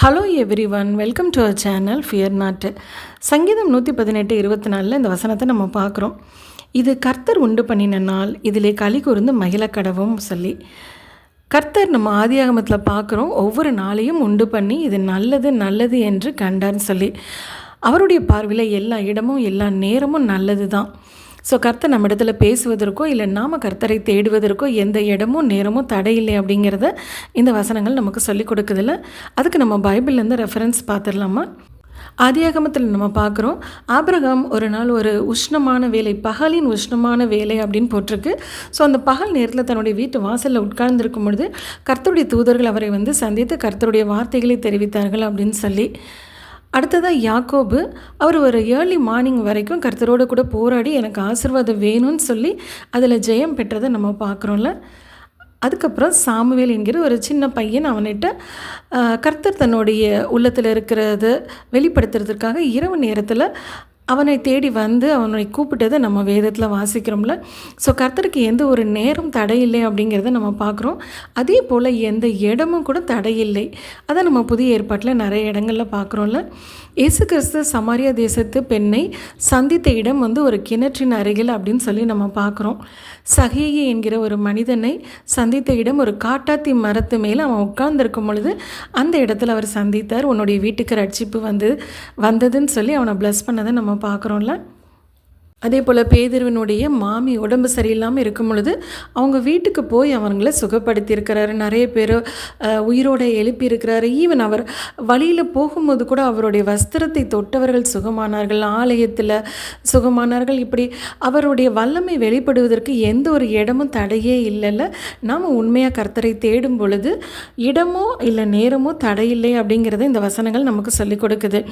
Hello everyone welcome to our channel fear நாட்டு சங்கீதம் நூற்றி பதினெட்டு இருபத்தி நாலில் இந்த வசனத்தை நம்ம பார்க்குறோம். இது கர்த்தர் உண்டு பண்ணின நாள் இதிலே களி கூர்ந்து மகிழக்கடவும் சொல்லி. கர்த்தர் நம்ம ஆதியாகமத்தில் பார்க்குறோம். ஒவ்வொரு நாளையும் உண்டு பண்ணி இது நல்லது நல்லது என்று கண்டார்னு சொல்லி. அவருடைய பார்வையில் எல்லா இடமும் எல்லா நேரமும் நல்லது தான் ஸோ கர்த்தர் நம்ம இடத்துல பேசுவதற்கோ இல்லை நாம் கர்த்தரை தேடுவதற்கோ எந்த இடமும் நேரமும் தடையில்லை அப்படிங்கிறத இந்த வசனங்கள் நமக்கு சொல்லிக் கொடுக்குதில்ல. அதுக்கு நம்ம பைபிள்லேருந்து ரெஃபரன்ஸ் பார்த்துடலாமா? ஆதியாகமத்தில் நம்ம பார்க்குறோம் ஆபிரகாம் ஒரு நாள் ஒரு உஷ்ணமான வேலை பகலின் உஷ்ணமான வேலை அப்படின்னு போட்டிருக்கு. ஸோ அந்த பகல் நேரத்தில் தன்னுடைய வீட்டு வாசலில் உட்கார்ந்துருக்கும் பொழுது கர்த்தருடைய தூதர்கள் அவரை வந்து சந்தித்து கர்த்தருடைய வார்த்தைகளை தெரிவித்தார்கள் அப்படின்னு சொல்லி அடுத்ததாக யாக்கோபு. அவர் ஒரு ஏர்லி மார்னிங் வரைக்கும் கர்த்தரோடு கூட போராடி எனக்கு ஆசிர்வாதம் வேணும்னு சொல்லி அதில் ஜெயம் பெற்றதை நம்ம பார்க்குறோம்ல. அதுக்கப்புறம் சாமுவேல் என்கிற ஒரு சின்ன பையன் அவன்கிட்ட கர்த்தர் தன்னுடைய உள்ளத்தில் இருக்கிறத வெளிப்படுத்துறதுக்காக இரவு நேரத்தில் அவனை தேடி வந்து அவனை கூப்பிட்டதை நம்ம வேதத்தில் வாசிக்கிறோம்ல. ஸோ கர்த்தருக்கு எந்த ஒரு நேரம் தடையில்லை அப்படிங்கிறத நம்ம பார்க்குறோம். அதே போல் எந்த இடமும் கூட தடையில்லை. அதை நம்ம புதிய ஏற்பாட்டில் நிறைய இடங்களில் பார்க்குறோம்ல. இயேசு கிறிஸ்து சமாரியா தேசத்து பெண்ணை சந்தித்த இடம் வந்து ஒரு கிணற்றின் அருகில் அப்படின்னு சொல்லி நம்ம பார்க்குறோம். சகையை என்கிற ஒரு மனிதனை சந்தித்த இடம் ஒரு காட்டாத்தி மரத்து மேலே அவன் உட்கார்ந்துருக்கும் பொழுது அந்த இடத்துல அவர் சந்தித்தார். உன்னுடைய வீட்டுக்கு ரட்சிப்பு வந்து வந்ததுன்னு சொல்லி அவனை ப்ளஸ் பண்ணதை நம்ம பார்க்குறோம்ல? அதே போல் பேதர்வனுடைய மாமி உடம்பு சரியில்லாமல் இருக்கும் பொழுது அவங்க வீட்டுக்கு போய் அவங்கள சுகப்படுத்தியிருக்கிறாரு. நிறைய பேர் உயிரோடு எழுப்பியிருக்கிறாரு. ஈவன் அவர் வழியில் போகும்போது கூட அவருடைய வஸ்திரத்தை தொட்டவர்கள் சுகமானார்கள். ஆலயத்தில் சுகமானார்கள். இப்படி அவருடைய வல்லமை வெளிப்படுவதற்கு எந்த ஒரு இடமும் தடையே இல்லைல்ல. நாம் உண்மையாக கர்த்தரை தேடும் பொழுது இடமோ இல்லை நேரமோ தடையில்லை அப்படிங்கிறத இந்த வசனங்கள் நமக்கு சொல்லிக் கொடுக்குது.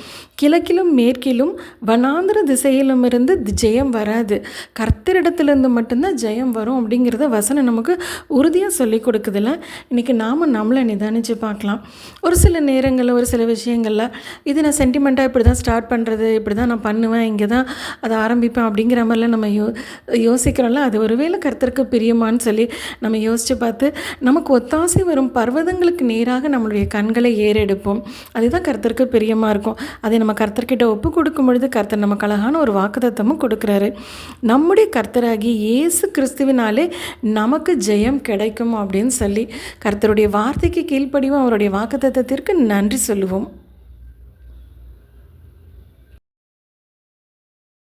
கிழக்கிலும் மேற்கிலும் வனாந்திர திசையிலும் இருந்து ஜெய ஜெயம் வராது. கர்த்தரிடத்துலேருந்து மட்டும்தான் ஜெயம் வரும் அப்படிங்கிறத வசனம் நமக்கு உறுதியாக சொல்லி கொடுக்குதுல இன்றைக்கி நாம் நம்மளை நிதானித்து பார்க்கலாம். ஒரு சில நேரங்களில் ஒரு சில விஷயங்களில் இது நான் சென்டிமெண்ட்டாக இப்படி தான் ஸ்டார்ட் பண்ணுறது இப்படி தான் நான் பண்ணுவேன் இங்கே தான் அதை ஆரம்பிப்பேன் அப்படிங்கிற மாதிரிலாம் நம்ம யோ யோசிக்கிறோம்ல. அது ஒருவேளை கர்த்தருக்கு பிரியமான்னு சொல்லி நம்ம யோசித்து பார்த்து நமக்கு ஒத்தாசை வரும் பர்வதங்களுக்கு நேராக நம்மளுடைய கண்களை ஏறெடுப்போம். அதுதான் கர்த்தருக்கு பிரியமாக இருக்கும். அதை நம்ம கர்த்தர்கிட்ட ஒப்பு கொடுக்கும் பொழுது கர்த்தர் நமக்கு அழகான ஒரு வாக்குதத்தமும் கொடுக்குற கொடுக்குறாரு நம்முடைய கர்த்தராகி இயேசு கிறிஸ்துவினாலே நமக்கு ஜெயம் கிடைக்கும் அப்படின்னு சொல்லி கர்த்தருடைய வார்த்தைக்கு கீழ்ப்படிவும். அவருடைய வாக்கு நன்றி சொல்லுவோம்.